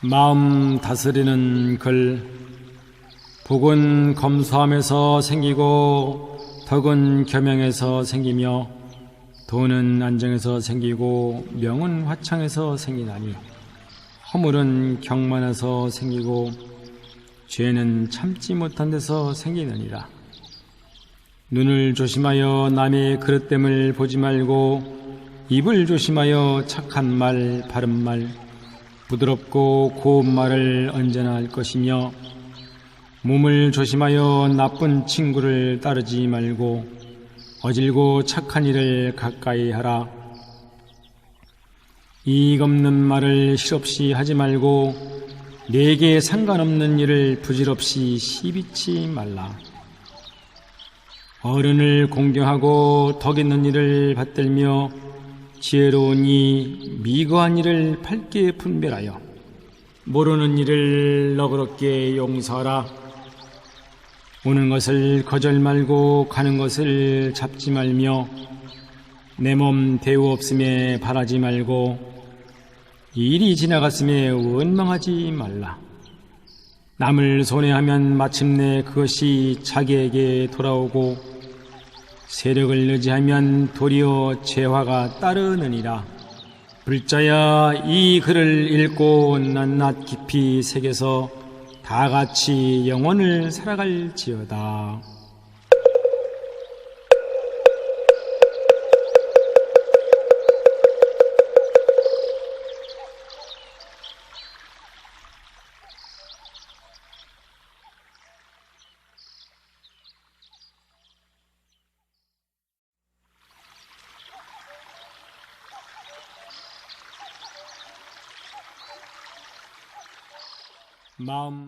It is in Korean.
마음 다스리는 글 복은 검소함에서 생기고 덕은 겸양에서 생기며 돈은 안정에서 생기고 명은 화창에서 생기나니 허물은 경만에서 생기고 죄는 참지 못한 데서 생기느니라. 눈을 조심하여 남의 그릇됨을 보지 말고 입을 조심하여 착한 말 바른 말 부드럽고 고운 말을 언제나 할 것이며 몸을 조심하여 나쁜 친구를 따르지 말고 어질고 착한 일을 가까이 하라. 이익 없는 말을 실없이 하지 말고 내게 상관없는 일을 부질없이 시비치 말라. 어른을 공경하고 덕 있는 일을 받들며 지혜로운 이 미거한 일을 밝게 분별하여 모르는 일을 너그럽게 용서하라. 오는 것을 거절 말고 가는 것을 잡지 말며 내 몸 대우 없음에 바라지 말고 일이 지나갔음에 원망하지 말라. 남을 손해하면 마침내 그것이 자기에게 돌아오고 세력을 의지하면 도리어 재화가 따르느니라. 불자야 이 글을 읽고 낱낱 깊이 새겨서 다 같이 영혼을 살아갈지어다. 마음